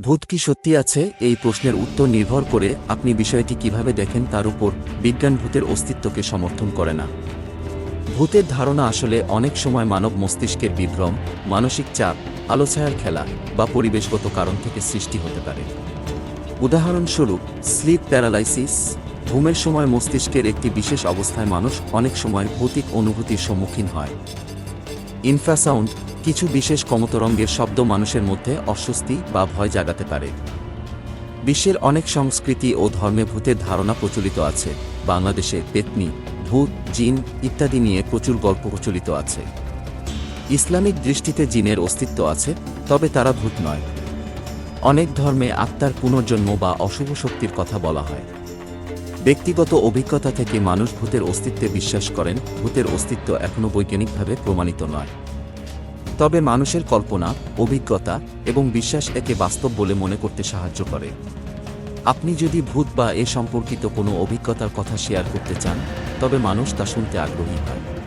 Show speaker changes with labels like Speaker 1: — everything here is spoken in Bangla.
Speaker 1: ভূত কি সত্যি আছে? এই প্রশ্নের উত্তর নির্ভর করে আপনি বিষয়টি কীভাবে দেখেন তার উপর বিজ্ঞান ভূতের অস্তিত্বকে সমর্থন করে না। ভূতের ধারণা আসলে অনেক সময় মানব মস্তিষ্কের বিভ্রম, মানসিক চাপ, আলোছায়ার খেলা বা পরিবেশগত কারণ থেকে সৃষ্টি হতে পারে। উদাহরণস্বরূপ স্লিপ প্যারালাইসিস ঘুমের সময় মস্তিষ্কের একটি বিশেষ অবস্থায় মানুষ অনেক সময় ভৌতিক অনুভূতির সম্মুখীন হয়। ইনফ্রাসাউন্ড কিছু বিশেষ কমতরঙ্গের শব্দ মানুষের মধ্যে অস্বস্তি বা ভয় জাগাতে পারে। বিশ্বের অনেক সংস্কৃতি ও ধর্মে ভূতের ধারণা প্রচলিত আছে। বাংলাদেশে পেতনি, ভূত, জিন ইত্যাদি নিয়ে প্রচুর গল্প প্রচলিত আছে। ইসলামিক দৃষ্টিতে জিনের অস্তিত্ব আছে, তবে তারা ভূত নয়। অনেক ধর্মে আত্মার পুনর্জন্ম বা অশুভ শক্তির কথা বলা হয়। ব্যক্তিগত অভিজ্ঞতা থেকে মানুষ ভূতের অস্তিত্বে বিশ্বাস করেন। ভূতের অস্তিত্ব এখনও বৈজ্ঞানিকভাবে প্রমাণিত নয়। তবে মানুষের কল্পনা, অভিজ্ঞতা এবং বিশ্বাস একে বাস্তব বলে মনে করতে সাহায্য করে। আপনি যদি ভূত বা এ সম্পর্কিত কোনো অভিজ্ঞতার কথা শেয়ার করতে চান, তবে মানুষ তা শুনতে আগ্রহী হয়।